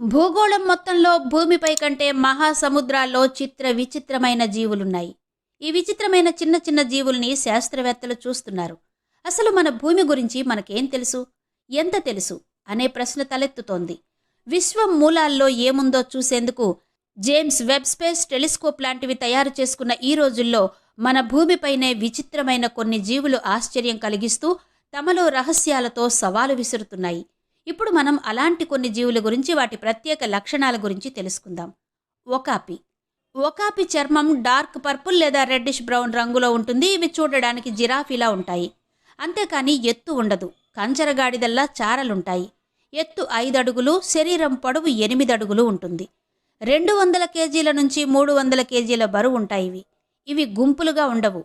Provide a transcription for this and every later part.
భూగోళం మొత్తంలో భూమిపై కంటే మహాసముద్రాల్లో చిత్ర విచిత్రమైన జీవులున్నాయి. ఈ విచిత్రమైన చిన్న చిన్న జీవుల్ని శాస్త్రవేత్తలు చూస్తున్నారు. అసలు మన భూమి గురించి మనకేం తెలుసు? ఎంత తెలుసు? అనే ప్రశ్న తలెత్తుతోంది. విశ్వం మూలాల్లో ఏముందో చూసేందుకు జేమ్స్ వెబ్ స్పేస్ టెలిస్కోప్ లాంటివి తయారు చేసుకున్న ఈ రోజుల్లో మన భూమిపైనే విచిత్రమైన కొన్ని జీవులు ఆశ్చర్యం కలిగిస్తూ తమలో రహస్యాలతో సవాలు విసురుతున్నాయి. ఇప్పుడు మనం అలాంటి కొన్ని జీవుల గురించి వాటి ప్రత్యేక లక్షణాల గురించి తెలుసుకుందాం. ఒకాపి. ఒకాపి చర్మం డార్క్ పర్పుల్ లేదా రెడ్డిష్ బ్రౌన్ రంగులో ఉంటుంది. ఇవి చూడడానికి జిరాఫీలా ఉంటాయి. అంతేకాని ఎత్తు ఉండదు. కంచరగాడిదల్లా చారలుంటాయి. ఎత్తు ఐదు అడుగులు శరీరం పొడవు ఎనిమిది అడుగులు ఉంటుంది. రెండు వందల కేజీల నుంచి మూడు వందల కేజీల బరువు ఉంటాయి ఇవి. ఇవి గుంపులుగా ఉండవు.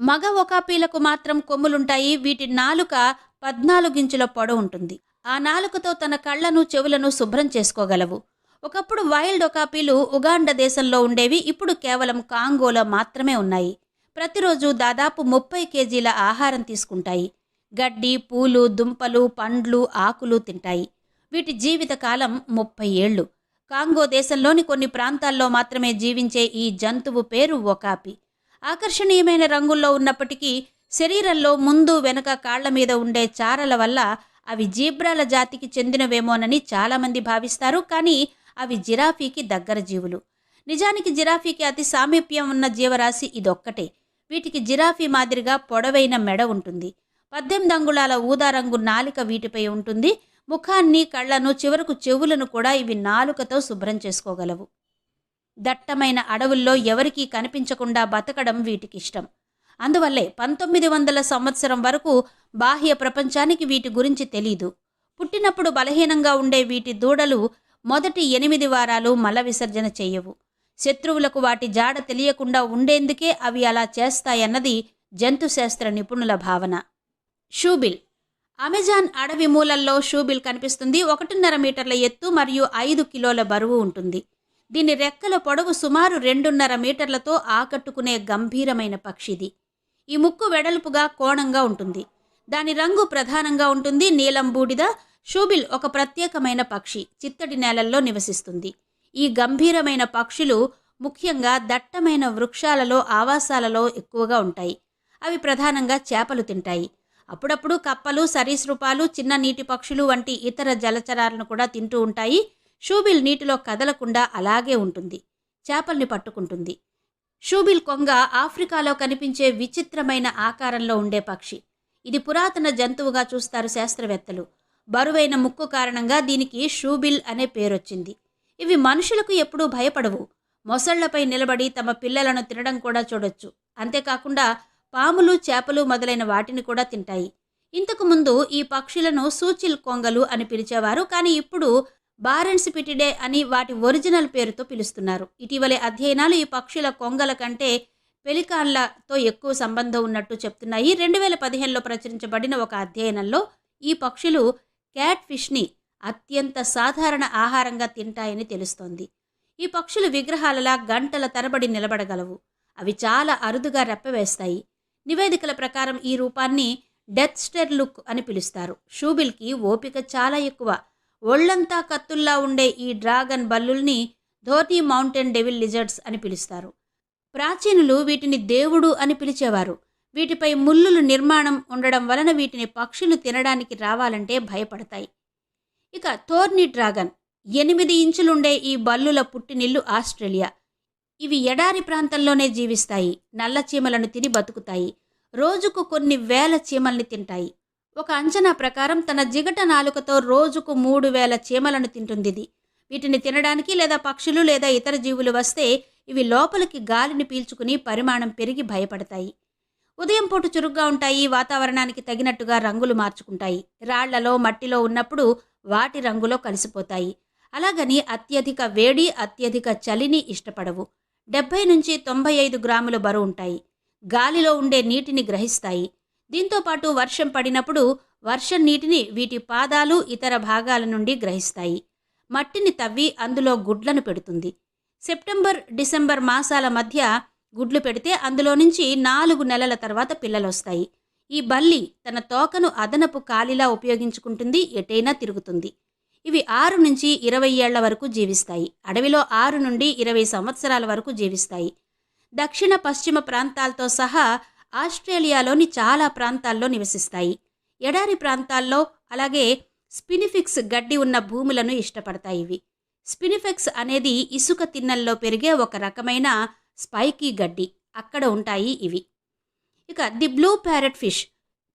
మగ ఒకాపీలకు మాత్రం కొమ్ములుంటాయి. వీటి నాలుక పద్నాలుగించుల పొడవు ఉంటుంది. ఆ నాలుకతో తన కళ్ళను చెవులను శుభ్రం చేసుకోగలవు. ఒకప్పుడు వైల్డ్ ఒకాపీలు ఉగాండ దేశంలో ఉండేవి ఇప్పుడు కేవలం కాంగోలో మాత్రమే ఉన్నాయి. ప్రతిరోజు దాదాపు ముప్పై కేజీల ఆహారం తీసుకుంటాయి. గడ్డి పూలు దుంపలు పండ్లు ఆకులు తింటాయి. వీటి జీవితకాలం ముప్పై ఏళ్ళు. కాంగో దేశంలోని కొన్ని ప్రాంతాల్లో మాత్రమే జీవించే ఈ జంతువు పేరు ఒకాపి. ఆకర్షణీయమైన రంగుల్లో ఉన్నప్పటికీ శరీరంలో ముందు వెనక కాళ్ళ మీద ఉండే చారల వల్ల అవి జీబ్రాల జాతికి చెందినవేమోనని చాలామంది భావిస్తారు కానీ అవి జిరాఫీకి దగ్గర జీవులు. నిజానికి జిరాఫీకి అతి సామీప్యం ఉన్న జీవరాశి ఇదొక్కటే. వీటికి జిరాఫీ మాదిరిగా పొడవైన మెడ ఉంటుంది. పద్దెనిమిది అంగుళాల ఊదా రంగు నాలిక వీటిపై ఉంటుంది. ముఖాన్ని కళ్ళను చివరకు చెవులను కూడా ఇవి నాలుకతో శుభ్రం చేసుకోగలవు. దట్టమైన అడవుల్లో ఎవరికీ కనిపించకుండా బతకడం వీటికి ఇష్టం అందువల్లే పంతొమ్మిది వందల సంవత్సరం వరకు బాహ్య ప్రపంచానికి వీటి గురించి తెలీదు. పుట్టినప్పుడు బలహీనంగా ఉండే వీటి దూడలు మొదటి ఎనిమిది వారాలు మల విసర్జన చేయవు. శత్రువులకు వాటి జాడ తెలియకుండా ఉండేందుకే అవి అలా చేస్తాయన్నది జంతుశాస్త్ర నిపుణుల భావన. షూబిల్. అమెజాన్ అడవి మూలల్లో షూబిల్ కనిపిస్తుంది. ఒకటిన్నర మీటర్ల ఎత్తు మరియు ఐదు కిలోల బరువు ఉంటుంది. దీని రెక్కల పొడవు సుమారు రెండున్నర మీటర్లతో ఆకట్టుకునే గంభీరమైన పక్షిది. ఈ ముక్కు వెడల్పుగా కోణంగా ఉంటుంది. దాని రంగు ప్రధానంగా ఉంటుంది. నీలం బూడిద షూబిల్ ఒక ప్రత్యేకమైన పక్షి చిత్తడి నేలల్లో నివసిస్తుంది. ఈ గంభీరమైన పక్షులు ముఖ్యంగా దట్టమైన వృక్షాలలో ఆవాసాలలో ఎక్కువగా ఉంటాయి. అవి ప్రధానంగా చేపలు తింటాయి. అప్పుడప్పుడు కప్పలు సరీసృపాలు చిన్న నీటి పక్షులు వంటి ఇతర జలచరాలను కూడా తింటూ ఉంటాయి. షూబిల్ నీటిలో కదలకుండా అలాగే ఉంటుంది. చేపల్ని పట్టుకుంటుంది. షూబిల్ కొంగ ఆఫ్రికాలో కనిపించే విచిత్రమైన ఆకారంలో ఉండే పక్షి. ఇది పురాతన జంతువుగా చూస్తారు శాస్త్రవేత్తలు. బరువైన ముక్కు కారణంగా దీనికి షూబిల్ అనే పేరొచ్చింది. ఇవి మనుషులకు ఎప్పుడూ భయపడవు. మొసళ్ళపై నిలబడి తమ పిల్లలను తినడం కూడా చూడొచ్చు. అంతేకాకుండా పాములు చేపలు మొదలైన వాటిని కూడా తింటాయి. ఇంతకుముందు ఈ పక్షులను సూచిల్ కొంగలు అని పిలిచేవారు కానీ ఇప్పుడు బారెన్స్ పిటిడే అని వాటి ఒరిజినల్ పేరుతో పిలుస్తున్నారు. ఇటీవలి అధ్యయనాలు ఈ పక్షుల కొంగల కంటే పెలికాన్లతో ఎక్కువ సంబంధం ఉన్నట్టు చెప్తున్నాయి. రెండు వేల పదిహేనులో ప్రచురించబడిన ఒక అధ్యయనంలో ఈ పక్షులు క్యాట్ ఫిష్ని అత్యంత సాధారణ ఆహారంగా తింటాయని తెలుస్తోంది. ఈ పక్షులు విగ్రహాలలా గంటల తరబడి నిలబడగలవు. అవి చాలా అరుదుగా రెప్పవేస్తాయి. నివేదికల ప్రకారం ఈ రూపాన్ని డెత్ స్టర్ లుక్ అని పిలుస్తారు. షూబిల్కి ఓపిక చాలా ఎక్కువ. ఒళ్ళంతా కత్తుల్లా ఉండే ఈ డ్రాగన్ బల్లుల్ని ధోతి మౌంటైన్ డెవిల్ లిజర్డ్స్ అని పిలుస్తారు. ప్రాచీనులు వీటిని దేవుడు అని పిలిచేవారు. వీటిపై ముల్లులు నిర్మాణం ఉండడం వలన వీటిని పక్షులు తినడానికి రావాలంటే భయపడతాయి. ఇక థోర్నీ డ్రాగన్ ఎనిమిది ఇంచులుండే ఈ బల్లుల పుట్టినిల్లు ఆస్ట్రేలియా. ఇవి ఎడారి ప్రాంతంలోనే జీవిస్తాయి నల్ల చీమలను తిని బతుకుతాయి రోజుకు కొన్ని వేల చీమల్ని తింటాయి. ఒక అంచనా ప్రకారం తన జిగట నాలుకతో రోజుకు మూడు వేల చీమలను తింటుంది ఇది. వీటిని తినడానికి లేదా పక్షులు లేదా ఇతర జీవులు వస్తే ఇవి లోపలికి గాలిని పీల్చుకుని పరిమాణం పెరిగి భయపడతాయి. ఉదయం పూట చురుగ్గా ఉంటాయి వాతావరణానికి తగినట్టుగా రంగులు మార్చుకుంటాయి. రాళ్ళలో మట్టిలో ఉన్నప్పుడు వాటి రంగులో కలిసిపోతాయి. అలాగని అత్యధిక వేడి అత్యధిక చలిని ఇష్టపడవు. డెబ్బై నుంచి తొంభై ఐదు గ్రాముల బరువు ఉంటాయి. గాలిలో ఉండే నీటిని గ్రహిస్తాయి. దీంతో పాటు వర్షం పడినప్పుడు వర్షం నీటిని వీటి పాదాలు ఇతర భాగాల నుండి గ్రహిస్తాయి. మట్టిని తవ్వి అందులో గుడ్లను పెడుతుంది. సెప్టెంబర్ డిసెంబర్ మాసాల మధ్య గుడ్లు పెడితే అందులో నుంచి నాలుగు నెలల తర్వాత పిల్లలొస్తాయి. ఈ బల్లి తన తోకను అదనపు కాలిలా ఉపయోగించుకుంటుంది ఎటైనా తిరుగుతుంది. ఇవి ఆరు నుంచి ఇరవై ఏళ్ళ వరకు జీవిస్తాయి. అడవిలో ఆరు నుండి ఇరవై సంవత్సరాల వరకు జీవిస్తాయి. దక్షిణ పశ్చిమ ప్రాంతాలతో సహా ఆస్ట్రేలియాలోని చాలా ప్రాంతాల్లో నివసిస్తాయి. ఎడారి ప్రాంతాల్లో అలాగే స్పినిఫిక్స్ గడ్డి ఉన్న భూములను ఇష్టపడతాయి ఇవి. స్పినిఫెక్స్ అనేది ఇసుక తిన్నల్లో పెరిగే ఒక రకమైన స్పైకీ గడ్డి. అక్కడ ఉంటాయి ఇవి. ఇక ది బ్లూ ప్యారెట్ ఫిష్.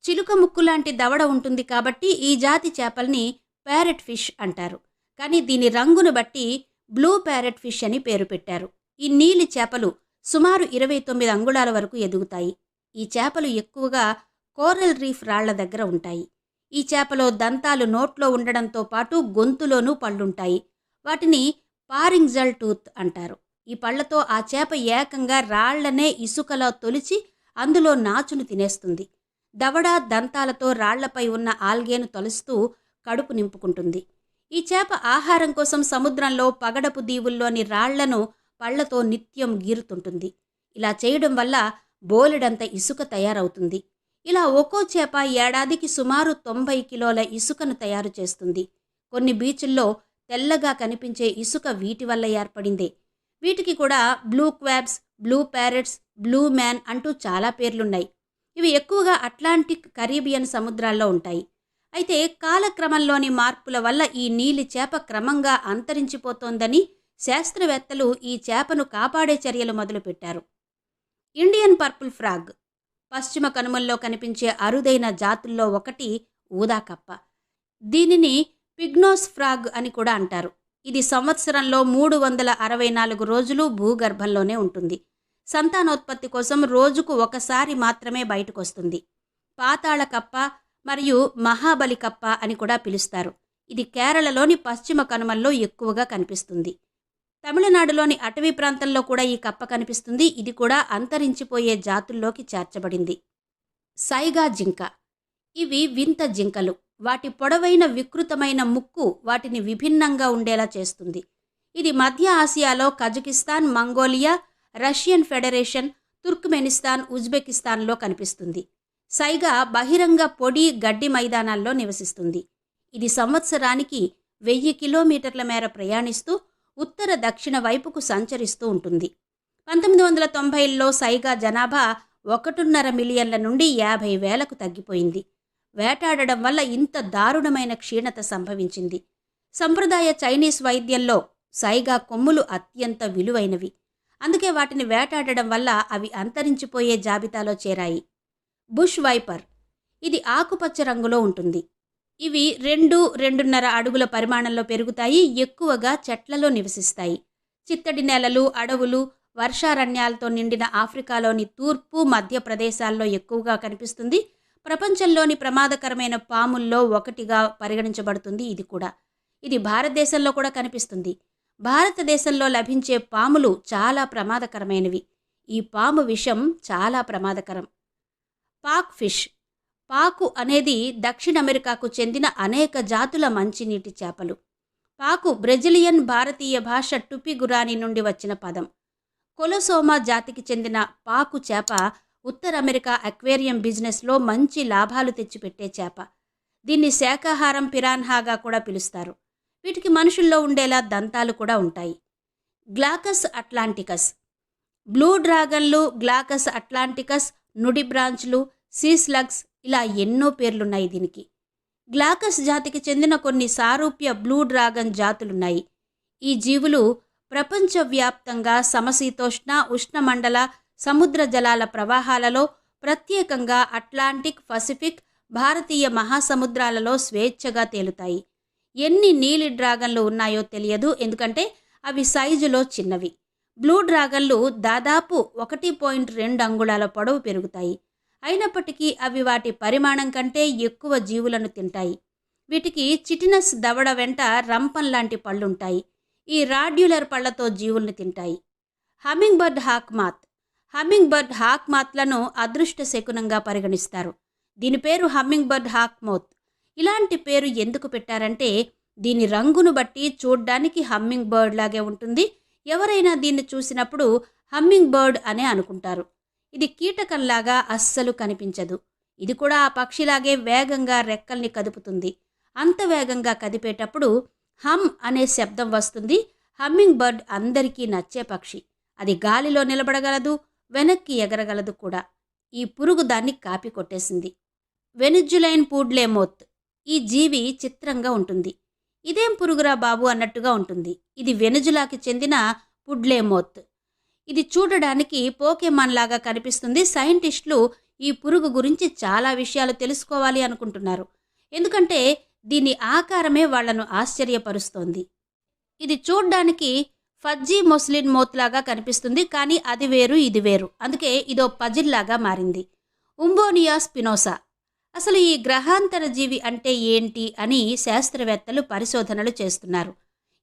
చిలుక ముక్కు లాంటి దవడ ఉంటుంది కాబట్టి ఈ జాతి చేపల్ని ప్యారెట్ ఫిష్ అంటారు. కానీ దీని రంగును బట్టి బ్లూ ప్యారెట్ ఫిష్ అని పేరు పెట్టారు. ఈ నీలి చేపలు సుమారు ఇరవై తొమ్మిది అంగుళాల వరకు ఎదుగుతాయి. ఈ చేపలు ఎక్కువగా కోరల్ రీఫ్ రాళ్ళ దగ్గర ఉంటాయి. ఈ చేపలో దంతాలు నోట్లో ఉండడంతో పాటు గొంతులోనూ పళ్ళుంటాయి. వాటిని పారింగ్జల్ టూత్ అంటారు. ఈ పళ్ళతో ఆ చేప ఏకంగా రాళ్ళనే ఇసుకలో తొలిచి అందులో నాచును తినేస్తుంది. దవడ దంతాలతో రాళ్ళపై ఉన్న ఆల్గేను తొలుస్తూ కడుపు నింపుకుంటుంది. ఈ చేప ఆహారం కోసం సముద్రంలో పగడపు దీవుల్లోని రాళ్ళను పళ్ళతో నిత్యం గీరుతుంటుంది. ఇలా చేయడం వల్ల బోలెడంత ఇసుక తయారవుతుంది. ఇలా ఒక్కో చేప ఏడాదికి సుమారు తొంభై కిలోల ఇసుకను తయారు చేస్తుంది. కొన్ని బీచ్ల్లో తెల్లగా కనిపించే ఇసుక వీటి వల్ల ఏర్పడిందే. వీటికి కూడా బ్లూ క్వాబ్స్ బ్లూ ప్యారెట్స్ బ్లూ మ్యాన్ అంటూ చాలా పేర్లున్నాయి. ఇవి ఎక్కువగా అట్లాంటిక్ కరీబియన్ సముద్రాల్లో ఉంటాయి. అయితే కాలక్రమంలోని మార్పుల వల్ల ఈ నీలి చేప క్రమంగా అంతరించిపోతోందని శాస్త్రవేత్తలు ఈ చేపను కాపాడే చర్యలు మొదలుపెట్టారు. Indian purple frog. పశ్చిమ కనుమల్లో కనిపించే అరుదైన జాతుల్లో ఒకటి ఊదాకప్ప. దీనిని పిగ్నోస్ ఫ్రాగ్ అని కూడా అంటారు. ఇది సంవత్సరంలో మూడు వందల అరవై నాలుగు రోజులు భూగర్భంలోనే ఉంటుంది. సంతానోత్పత్తి కోసం రోజుకు ఒకసారి మాత్రమే బయటకు వస్తుంది పాతాళ కప్ప మరియు మహాబలి కప్ప అని కూడా పిలుస్తారు. ఇది కేరళలోని పశ్చిమ కనుమల్లో ఎక్కువగా కనిపిస్తుంది. తమిళనాడులోని అటవీ ప్రాంతంలో కూడా ఈ కప్ప కనిపిస్తుంది. ఇది కూడా అంతరించిపోయే జాతుల్లోకి చేర్చబడింది. సైగా జింక. ఇవి వింత జింకలు. వాటి పొడవైన వికృతమైన ముక్కు వాటిని విభిన్నంగా ఉండేలా చేస్తుంది. ఇది మధ్య ఆసియాలో Kazakhstan Mongolia Russian Federation Turkmenistan ఉజ్బెకిస్తాన్లో కనిపిస్తుంది. సైగా బహిరంగ పొడి గడ్డి మైదానాల్లో నివసిస్తుంది. ఇది సంవత్సరానికి వెయ్యి కిలోమీటర్ల మేర ప్రయాణిస్తూ ఉత్తర దక్షిణ వైపుకు సంచరిస్తూ ఉంటుంది. పంతొమ్మిది వందల తొంభైలో సైగా జనాభా ఒకటిన్నర మిలియన్ల నుండి యాభై వేలకు తగ్గిపోయింది. వేటాడడం వల్ల ఇంత దారుణమైన క్షీణత సంభవించింది. సంప్రదాయ చైనీస్ వైద్యంలో సైగా కొమ్ములు అత్యంత విలువైనవి. అందుకే వాటిని వేటాడడం వల్ల అవి అంతరించిపోయే జాబితాలో చేరాయి. Bush viper. ఇది ఆకుపచ్చ రంగులో ఉంటుంది. ఇవి రెండు రెండున్నర అడుగుల పరిమాణంలో పెరుగుతాయి ఎక్కువగా చెట్లలో నివసిస్తాయి. చిత్తడి నేలలు అడవులు వర్షారణ్యాలతో నిండిన ఆఫ్రికాలోని తూర్పు మధ్య ప్రదేశాల్లో ఎక్కువగా కనిపిస్తుంది. ప్రపంచంలోని ప్రమాదకరమైన పాముల్లో ఒకటిగా పరిగణించబడుతుంది ఇది కూడా. ఇది భారతదేశంలో కూడా కనిపిస్తుంది. భారతదేశంలో లభించే పాములు చాలా ప్రమాదకరమైనవి. ఈ పాము విషం చాలా ప్రమాదకరం. పాక్ ఫిష్ పాకు అనేది దక్షిణ అమెరికాకు చెందిన అనేక జాతుల మంచినీటి చేపలు. పాకు బ్రెజిలియన్ భారతీయ భాష టుపిగురాని నుండి వచ్చిన పదం. కొలసోమా జాతికి చెందిన పాకు చేప ఉత్తర అమెరికా అక్వేరియం బిజినెస్లో మంచి లాభాలు తెచ్చిపెట్టే చేప. దీన్ని శాకాహారం పిరాన్హాగా కూడా పిలుస్తారు. వీటికి మనుషుల్లో ఉండేలా దంతాలు కూడా ఉంటాయి. Glaucus atlanticus. బ్లూ డ్రాగన్లు గ్లాకస్ అట్లాంటికస్ నుడి బ్రాంచ్లు సీస్లగ్స్ ఇలా ఎన్నో పేర్లున్నాయి దీనికి. గ్లాకస్ జాతికి చెందిన కొన్ని సారూప్య బ్లూ డ్రాగన్ జాతులున్నాయి. ఈ జీవులు ప్రపంచవ్యాప్తంగా సమశీతోష్ణ ఉష్ణమండల సముద్ర జలాల ప్రవాహాలలో ప్రత్యేకంగా అట్లాంటిక్ పసిఫిక్ భారతీయ మహాసముద్రాలలో స్వేచ్ఛగా తేలుతాయి. ఎన్ని నీలి డ్రాగన్లు ఉన్నాయో తెలియదు ఎందుకంటే అవి సైజులో చిన్నవి. బ్లూ డ్రాగన్లు దాదాపు ఒకటి పాయింట్ రెండు అంగుళాల పొడవు పెరుగుతాయి. అయినప్పటికీ అవి వాటి పరిమాణం కంటే ఎక్కువ జీవులను తింటాయి. వీటికి చిటినస్ దవడ వెంట రంపం లాంటి పళ్ళుంటాయి. ఈ రాడ్యులర్ పళ్ళతో జీవుల్ని తింటాయి. Hummingbird hawkmoth. హమ్మింగ్ బర్డ్ హాక్మాత్లను అదృష్ట శకునంగా పరిగణిస్తారు. దీని పేరు హమ్మింగ్ బర్డ్ హాక్మోత్. ఇలాంటి పేరు ఎందుకు పెట్టారంటే దీని రంగును బట్టి చూడ్డానికి హమ్మింగ్ బర్డ్ లాగే ఉంటుంది. ఎవరైనా దీన్ని చూసినప్పుడు హమ్మింగ్ బర్డ్ అనే అనుకుంటారు. ఇది కీటకంలాగా అస్సలు కనిపించదు. ఇది కూడా ఆ పక్షిలాగే వేగంగా రెక్కల్ని కదుపుతుంది. అంత వేగంగా కదిపేటప్పుడు హమ్ అనే శబ్దం వస్తుంది. హమ్మింగ్ బర్డ్ అందరికీ నచ్చే పక్షి. అది గాలిలో నిలబడగలదు వెనక్కి ఎగరగలదు కూడా. ఈ పురుగు దాన్ని కాపీ కొట్టేసింది. వెనిజులైన్ పూడ్లేమోత్ ఈ జీవి చిత్రంగా ఉంటుంది. ఇదేం పురుగురా బాబు అన్నట్టుగా ఉంటుంది. ఇది వెనుజులాకి చెందిన పుడ్లేమోత్ ఇది చూడడానికి పోకేమాన్ లాగా కనిపిస్తుంది. సైంటిస్టులు ఈ పురుగు గురించి చాలా విషయాలు తెలుసుకోవాలి అనుకుంటున్నారు. ఎందుకంటే దీని ఆకారమే వాళ్ళను ఆశ్చర్యపరుస్తోంది. ఇది చూడ్డానికి ఫజ్జీ మొస్లిన్ మోత్ లాగా కనిపిస్తుంది కానీ అది వేరు ఇది వేరు. అందుకే ఇదో పజిల్లాగా మారింది. Umbonia spinosa. అసలు ఈ గ్రహాంతర జీవి అంటే ఏంటి అని శాస్త్రవేత్తలు పరిశోధనలు చేస్తున్నారు.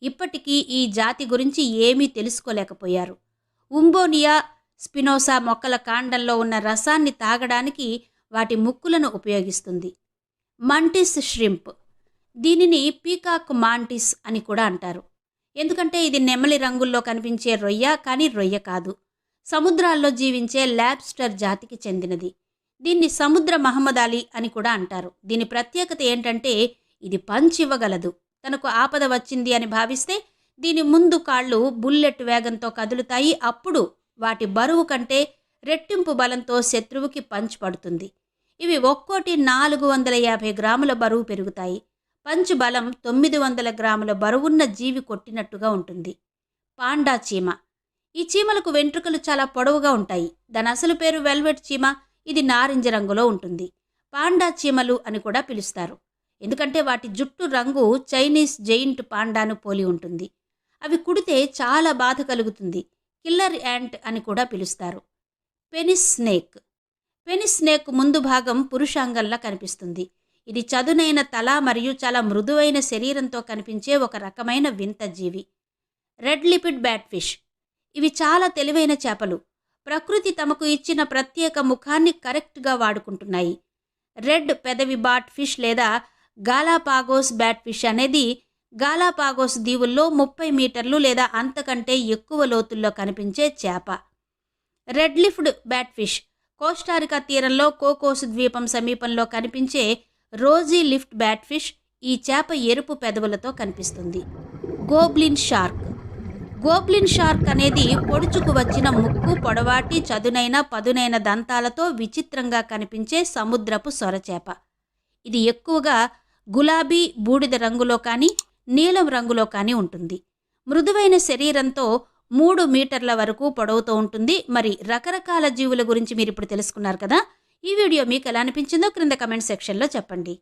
ఇప్పటికీ ఈ జాతి గురించి ఏమీ తెలుసుకోలేకపోయారు. ఉంబోనియా స్పినోసా మొక్కల కాండంలో ఉన్న రసాన్ని తాగడానికి వాటి ముక్కులను ఉపయోగిస్తుంది. Mantis shrimp. దీనిని పీకాక్ మాంటిస్ అని కూడా అంటారు. ఎందుకంటే ఇది నెమలి రంగుల్లో కనిపించే రొయ్య కానీ రొయ్య కాదు. సముద్రాల్లో జీవించే ల్యాబ్స్టర్ జాతికి చెందినది. దీన్ని సముద్ర మహమ్మద్ అలీ అని కూడా అంటారు. దీని ప్రత్యేకత ఏంటంటే ఇది పంచివ్వగలదు. తనకు ఆపద వచ్చింది అని భావిస్తే దీని ముందు కాళ్ళు బుల్లెట్ వేగంతో కదులుతాయి. అప్పుడు వాటి బరువు కంటే రెట్టింపు బలంతో శత్రువుకి పంచ్ పడుతుంది. ఇవి ఒక్కోటి నాలుగు వందల యాభై గ్రాముల బరువు పెరుగుతాయి. పంచ్ బలం తొమ్మిది వందల గ్రాముల బరువున్న జీవి కొట్టినట్టుగా ఉంటుంది. పాండా చీమ. ఈ చీమలకు వెంట్రుకలు చాలా పొడవుగా ఉంటాయి. దాని అసలు పేరు వెల్వెట్ చీమ. ఇది నారింజ రంగులో ఉంటుంది. పాండా చీమలు అని కూడా పిలుస్తారు. ఎందుకంటే వాటి జుట్టు రంగు చైనీస్ జైంట్ పాండాను పోలి ఉంటుంది. అవి కుడితే చాలా బాధ కలుగుతుంది. కిల్లర్ యాంట్ అని కూడా పిలుస్తారు. Penis snake. పెనిస్ స్నేక్ ముందు భాగం పురుషాంగంలా కనిపిస్తుంది. ఇది చదునైన తల మరియు చాలా మృదువైన శరీరంతో కనిపించే ఒక రకమైన వింత జీవి. రెడ్ లిపిడ్ బ్యాట్ ఫిష్ ఇవి చాలా తెలివైన చేపలు. ప్రకృతి తమకు ఇచ్చిన ప్రత్యేక ముఖాన్ని కరెక్ట్గా వాడుకుంటున్నాయి. రెడ్ పెదవి బాట్ ఫిష్ లేదా గాలాపాగోస్ బ్యాట్ ఫిష్ అనేది గాలాపాగోస్ దీవుల్లో ముప్పై మీటర్లు లేదా అంతకంటే ఎక్కువ లోతుల్లో కనిపించే చేప. Red lipped batfish Costa Rica తీరంలో కోకోస్ ద్వీపం సమీపంలో కనిపించే రోజీ లిఫ్ట్ బ్యాట్ ఫిష్ ఈ చేప ఎరుపు పెదవులతో కనిపిస్తుంది. గోబ్లిన్ షార్క్ గోబ్లిన్ షార్క్ అనేది పొడుచుకు వచ్చిన ముక్కు పొడవాటి చదునైన పదునైన దంతాలతో విచిత్రంగా కనిపించే సముద్రపు సొరచేప ఇది ఎక్కువగా గులాబీ బూడిద రంగులో కానీ నీలం రంగులో కానీ ఉంటుంది. మృదువైన శరీరంతో మూడు మీటర్ల వరకు పొడవుతో ఉంటుంది. మరి రకరకాల జీవుల గురించి మీరు ఇప్పుడు తెలుసుకున్నారు కదా? ఈ వీడియో మీకు ఎలా అనిపించిందో క్రింద కమెంట్ సెక్షన్లో చెప్పండి.